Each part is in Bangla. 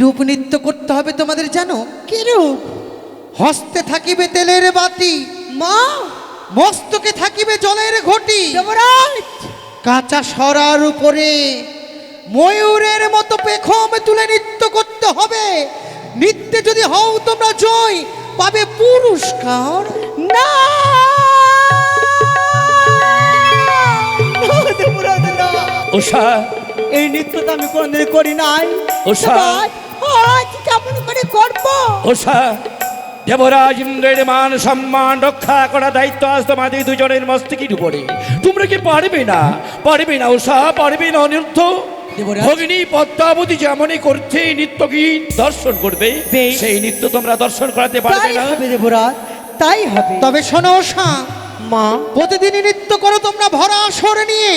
রূপ নৃত্য করতে হবে তোমাদের জানো? কিরূপ? হস্তে থাকিবে তেলের বাতি। মা? মস্তকে থাকিবে জলের ঘটি। কাঁচা সরার উপরে ময়ূরের মতো পেখম তুলে নৃত্য করতে হবে। নৃত্যে যদি হও তোমরা জয় পাবে পুরস্কার। না। উষা এই নৃত্য তো আমি কোনদিন করি নাই। ওষা। কেমন করে করব? উষা দেবরাজ ইন্দ্রের মান সম্মান রক্ষা করা দায়িত্ব আজ তোমাদের দুজনের মস্তকের উপরে। তোমরা কি পারবে না? পারবে না উষা পারবে না অনিরুদ্ধ? দেবরাজ। ভগিনী পদ্মাবতী যেমনই করছে নৃত্য গীত দর্শন করবে। সেই নৃত্য তোমরা দর্শন করাতে পারবে তাই না। হবে দেবরাজ তাই হবে। তবে শোনো ওষা মা? প্রতিদিনই নৃত্য করো তোমরা ভরা আসর নিয়ে।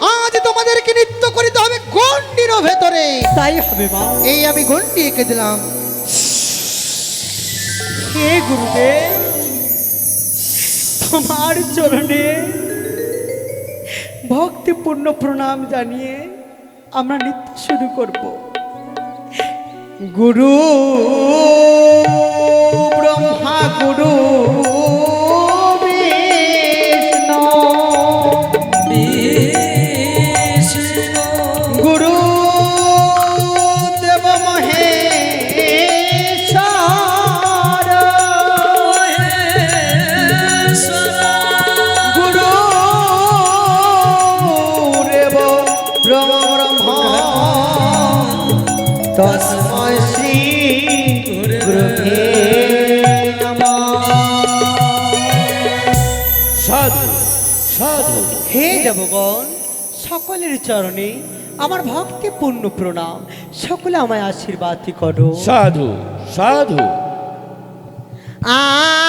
আজ তোমাদেরকে নৃত্য করিতে হবে গন্ডির ভেতরে। তাই হবে মা। এই আমি গন্ডি এঁকে দিলাম। হে গুরুদেব তোমার চরণে ভক্তিপূর্ণ প্রণাম জানিয়ে আমরা নৃত্য শুরু করব। গুরু ব্রহ্মা গুরু চরণে আমার ভক্তি পূর্ণ প্রণাম। সকলে আমায় আশীর্বাদ করো। সাধু সাধু। আমার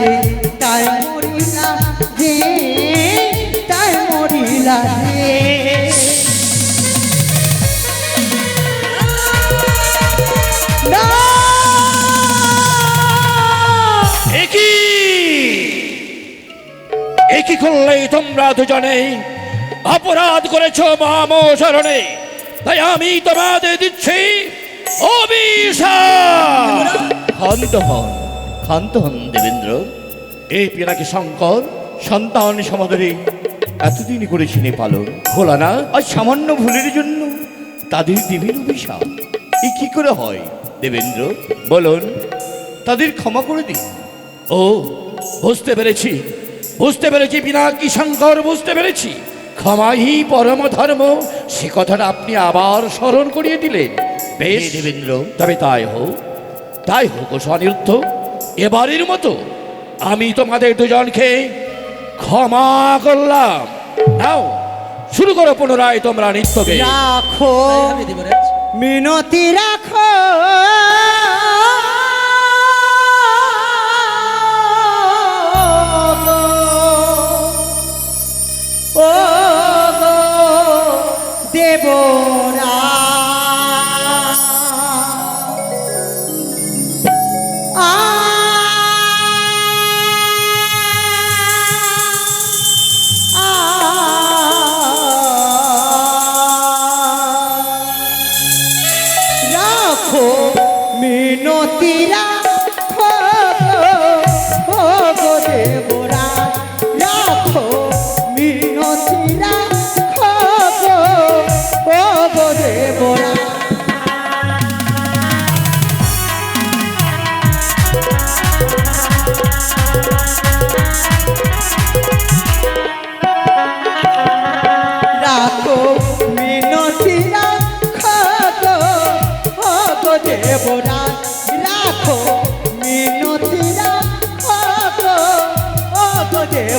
যে তাই মরিলা যে তাই মরিলা কি? করলেই তোমরা দুজনেই অপরাধ করেছ মহামশরণে? তাই আমি তোমাদের দিচ্ছি অভিশাপ। ক্ষান্ত হন দেবেন্দ্র। এই পিনাকি শঙ্কর সন্তান সমাদরে এতদিন করেছিলেন পালন। ভোলা না আর সামান্য ভুলের জন্য তাদের দেবেন অভিশাপ। এ কি করে হয় দেবেন্দ্র? বলুন। তাদের ক্ষমা করে দিন। ও বুঝতে পেরেছি। বুঝতে পেরেছি পিনাকি শঙ্কর বুঝতে পেরেছি। ক্ষমাহি পরম ধর্ম সে কথাটা আপনি আবার স্মরণ করিয়ে দিলেন। বেশ। দেবেন্দ্র। তবে তাই হোক তাই হোক স্বনিরুদ্ধ। এবারের মতো আমি তোমাদের দুজনকে ক্ষমা করলাম। নাও শুরু করো পুনরায় তোমরা নৃত্যকে। রাখো মিনতি রাখো। ও গো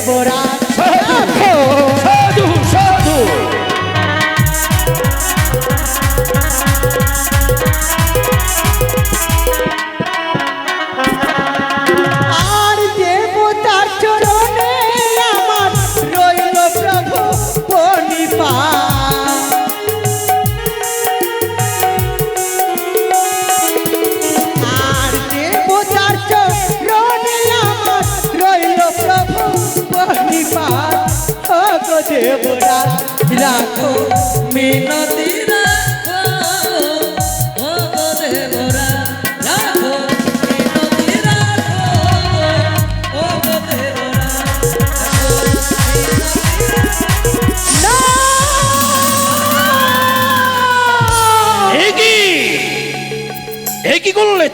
গো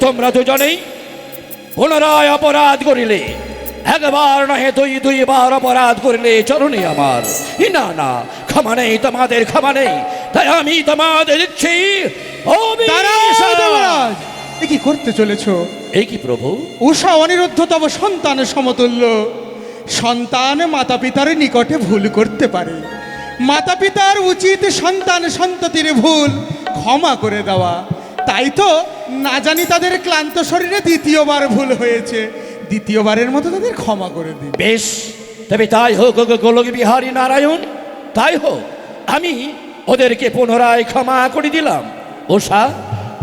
তোমরা দুজনেই পুনরায় অপরাধ করিলে। একবার নহে দুই দুইবার অপরাধ করিলে চরণে আমার। না না ক্ষমা নেই তোমাদের ক্ষমা নেই। তাই আমি তোমাদের দিচ্ছি। এ কি করতে চলেছ? এই কি প্রভু? উষা অনিরুদ্ধ তব সন্তান সমতুল্য। সন্তান মাতা পিতার নিকটে ভুল করতে পারে। মাতা পিতার উচিত সন্তান সন্ততির ভুল ক্ষমা করে দেওয়া। তাই তো না জানি তাদের ক্লান্ত শরীরে দ্বিতীয়বার ভুল হয়েছে। দ্বিতীয়বারের মতো তাদের ক্ষমা করে দিন। বেশ, তবে তাই হোক গোলক বিহারী নারায়ণ, তাই হোক, আমি ওদেরকে পুনরায় ক্ষমা করে দিলাম। ওষা,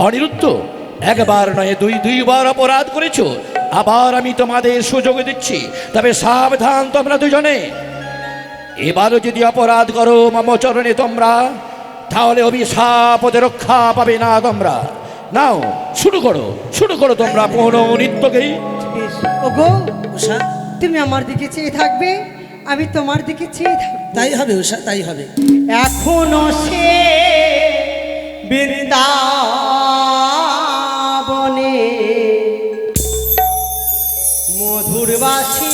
অনিরুদ্ধ, একবার নয়, দুই, দুইবার অপরাধ করেছ। আবার আমি তোমাদের সুযোগ দিচ্ছি, তবে সাবধান তোমরা দুজনে। এবারও যদি অপরাধ করো মম চরণে তোমরা তাহলে অভিশাপ ওদের রক্ষা পাবে না তোমরা। নাও শুরু করো শুরু করো তোমরা পুনঃ নৃত্যকেই। ওগো তুমি আমার দিকে চেয়ে থাকবে আমি তোমার দিকে চেয়ে থাকব তাই হবে উষা তাই হবে। এখনও সে বৃন্দাবনে মধুর বাসি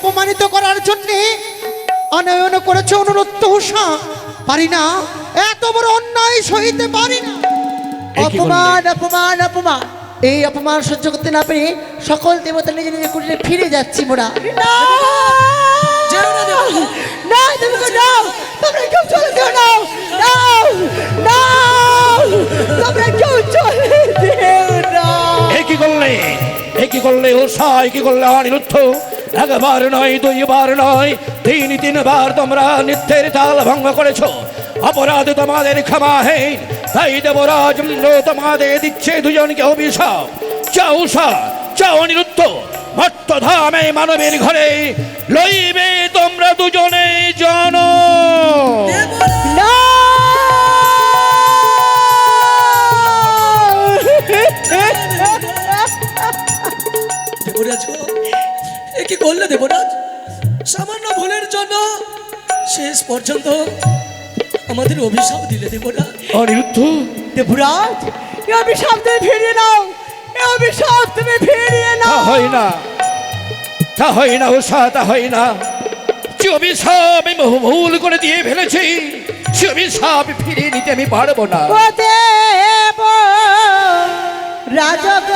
অপমানিত করার জন্যে অনয়ন করেছে অনুরত্ত উষা পারি না এত বড় অন্যায় সহিতে পারি না? অপমান অপমান অপমান। এই অপমান সহ্য করতে না পেরে সকল দেবতা নিজে নিজে কুটিরে ফিরে যাচ্ছি মোরা। না! দেবতা না দেবতা না। তোমরা কেউ চলে যেও না। না না। তোমরা কেউ চলে যেও না। এ কি করলে? এ কি করলে ও সাই কি করলে অনিরুদ্ধ একবার নয়, দুইবার নয়, তিন তিনবার তোমরা নিত্যের তাল ভঙ্গ করেছ। অপরাধ তোমাদের ক্ষমাহীন তাই দেবরাজ তোমাদের দিচ্ছে দুজনকে অভিশাপ। চাও সা, চাও অনিরুদ্ধ ভট্টধামে মানবের ঘরে লইবে তোমরা দুজনে জন কি করলে দেবরাজ? সামান্য ভুলের জন্য শেষ পর্যন্ত আমাদের অভিশাপ দিলে দেবরাজ। অনিরুদ্ধ দেবরাজ এ অভিশাপ তুমি ফিরিয়ে নাও। এ অভিশাপ তুমি ফিরিয়ে তা নাও। হয় না। তা হয় না ওষা তা হয় না। যে অভিশাপ আমি বহু ভুল করে দিয়ে ফেলেছি। সে অভিশাপ ফিরিয়ে নিতে আমি পারব না। ও দেব রাজগ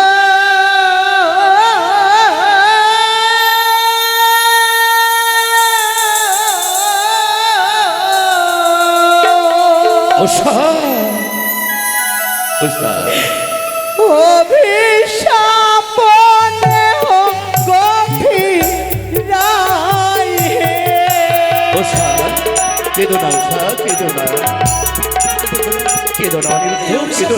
ওষা ওষা অভিশাপ গভীর রায় ওষা কেদো না ওষা কেদো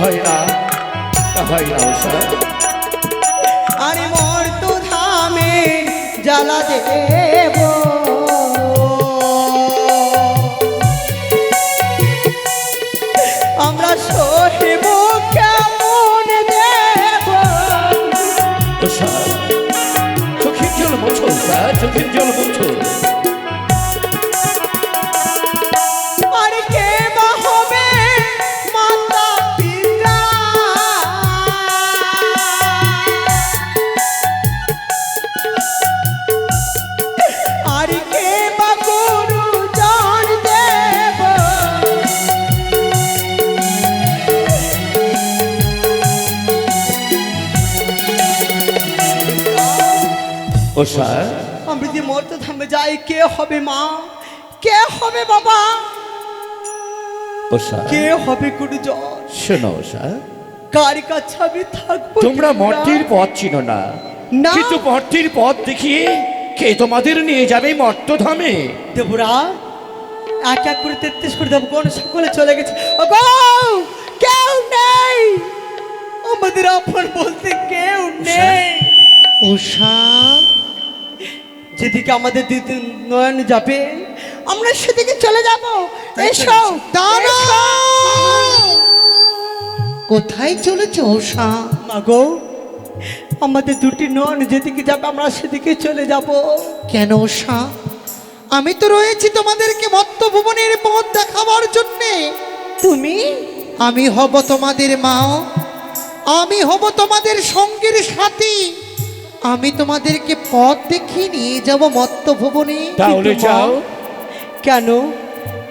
হয় না হয় না আরে মোর তো ধামে জ্বালা দেব। আমরা সহিব কেমন দেব? চোখের জল মোছো চোখের জল মোছো। ওষা আমি যে মরতে থামবে যাই কে হবে মা? কে হবে বাবা? ওষা কে হবে গুরুজন শোনো ওষা কার কাছে আমি থাকব তোমরা? মর্তির পথ চিনো না। না। কিন্তু মর্তির পথ দেখিয়ে কে তোমাদের নিয়ে যাবে মর্তধামে? দেবরা এক এক করে তেত্রিশ করে দেবো। কোন সকলে চলে গেছে? ওগো কেউ নেই। আমাদের আপন বলতে কেউ নেই। উষা যেদিকে আমাদের দিদি নয়ন যাবে আমরা সেদিকে চলে যাব। এসো কোথায় চলেছে উষা মাগো আমাদের দুটি নয়ন যেদিকে যাবে আমরা সেদিকে চলে যাব। কেন উষা আমি তো রয়েছি তোমাদেরকে মত্তভুবনের পথ দেখাবার জন্যে। তুমি? আমি হব তোমাদের মা আমি হব তোমাদের সঙ্গীর সাথী। আমি তোমাদেরকে পথ দেখিয়ে নিয়ে যাব মত্তভুবনে তাহলে কিন্তু যাও। কেন?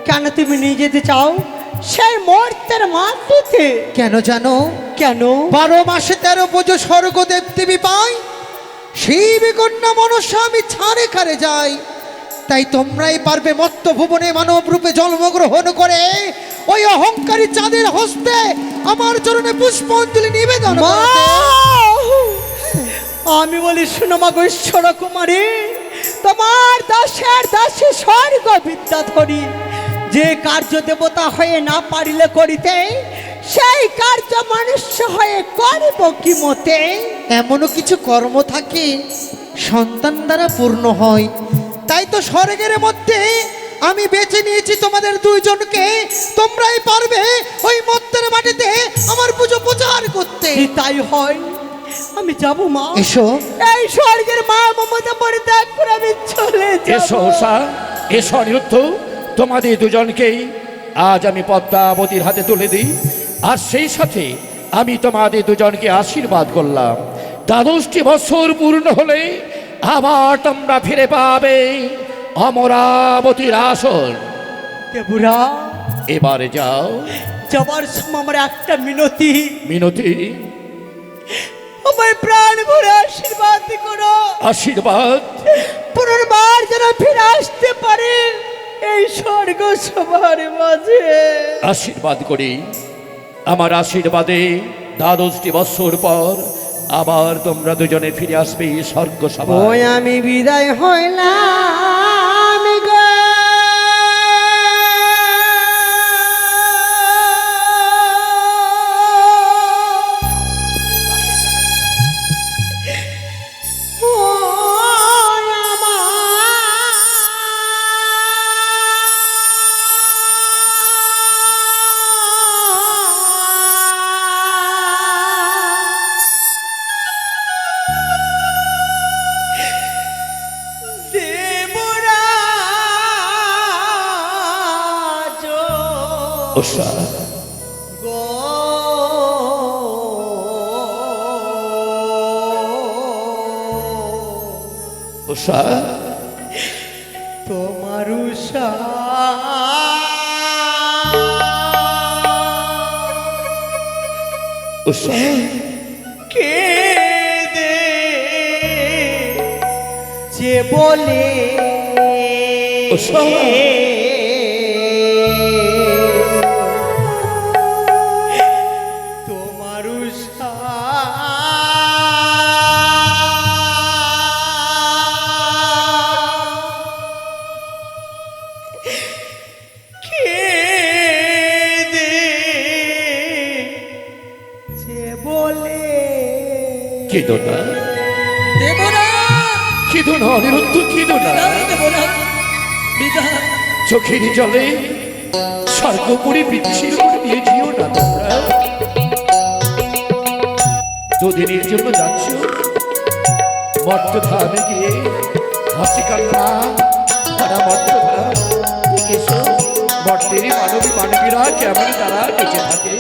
কেন তুমি নিয়ে যেতে চাও? সেই মর্তের মাটিতে। কেন জানো? কেন? বারো মাসে তেরো পুজো স্বর্গদেব দেবী পাই শিব কন্যা মনসা আমি ছাড়ে খারে যাই। তাই তোমরাই পারবে মত্ত ভুবনে মানব রূপে জন্মগ্রহণ করে। ওই অহংকারী চাঁদের হস্তে আমার চরণে পুষ্পাঞ্জলি নিবেদন! করতে। আমি বলি শোনো মা গো ঈশ্বর কুমারী তোমার দাসের দাসী স্বর্গ বিদ্যা ধরি যে কার্য দেবতা হয়ে না পারিলে করিতে সেই কার্য মনুষ্য হয়ে করিব কি মতে? এমনও কিছু কর্ম থাকে সন্তান দ্বারা পূর্ণ হয়। তাই তো স্বর্গের মধ্যে আমি বেছে নিয়েছি তোমাদের দুইজনকে। তোমরাই পারবে ওই মত্তের মাটিতে আমার পুজো প্রচার করতে। তাই হয়? আমি যাব মা। এসো। এই স্বর্গের মা মমতা পরিত্যাগ করে আমি চলে এসো উষা এসো অনিরুদ্ধ তোমাদের দুজনকেই আজ আমি পদ্মাবতীর হাতে তুলে দিই। আর সেই সাথে আমি তোমাদের দুজনকে আশীর্বাদ করলাম। দ্বাদশটি বছর পূর্ণ হলে আবার তোমরা ফিরে পাবে অমরাবতীর আসন দেবুরা এবারে যাও। যাবার সময় আমার একটা মিনতি। মিনতি? প্রাণ ভরে আশীর্বাদ করো। আশীর্বাদ। পুনর্বার যেন ফিরে আসতে পারে এই স্বর্গ সবার মাঝে। আশীর্বাদ করি। আমার আশীর্বাদে দ্বাদশটি বছর পর আবার তোমরা দুজনে ফিরে আসবে স্বর্গ সভা আমি বিদায় হইলাম। গো উষা তোমার উষা। উষা কে দে যে বলে উষা। কেঁদো না। চোখের জলে স্বর্গপুরি বিচ্ছিন্ন দিয়ে যেও না তোমরা। দুদিনের জন্য যাচ্ছ, মর্তধামে গিয়ে হাসি কান্না ভরা মর্তধাম ঠিক এসো। মর্তের মানবী মানবীরা কেমন তারা বেঁচে থাকে?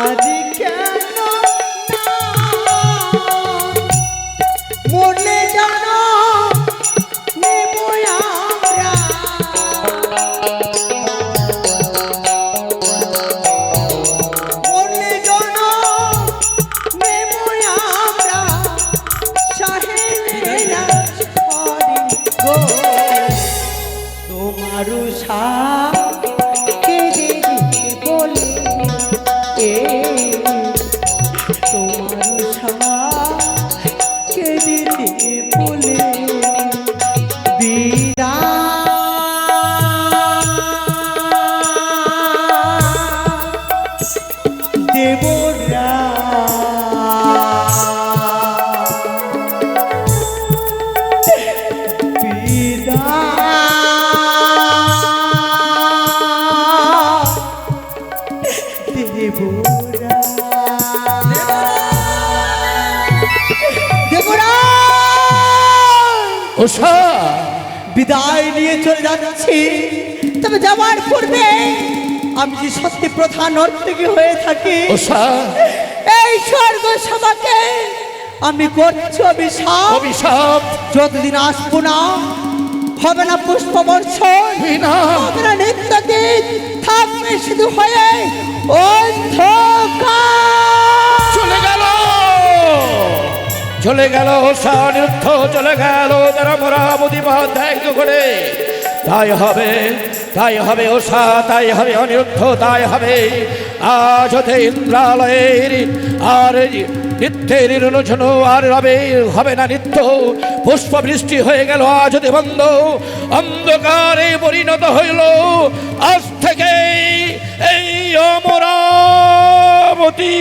आज क्या ওষা বিদায় নিয়ে চলে যাচ্ছি। তবে যাওয়ার পূর্বে আমি যে সত্যি প্রধান অর্থকে হয়ে থাকি। এই স্বর্গ সভাকে আমি করছি অভিশাপ। অভিশাপ। যতদিন আসব না হবে না পুষ্প বর্ষণ। হবে না। নিত্য গীত থাকবে শুধু হয়ে অন্ধকার। চলে গেল অনিরুদ্ধ চলে গেল তারা মরামতি ত্যাগ করে তাই হবে তাই হবে ওষা, তাই হবে অনিরুদ্ধ, তাই হবে আজ হতে ইন্দ্রালয়ের আর নিত্যের রোজন আর রবে, হবে না নিত্য। পুষ্প বৃষ্টি হয়ে গেল, আজ হতে বন্ধ। অন্ধকারে পরিণত হইল, আজ থেকে এই অমরাবতী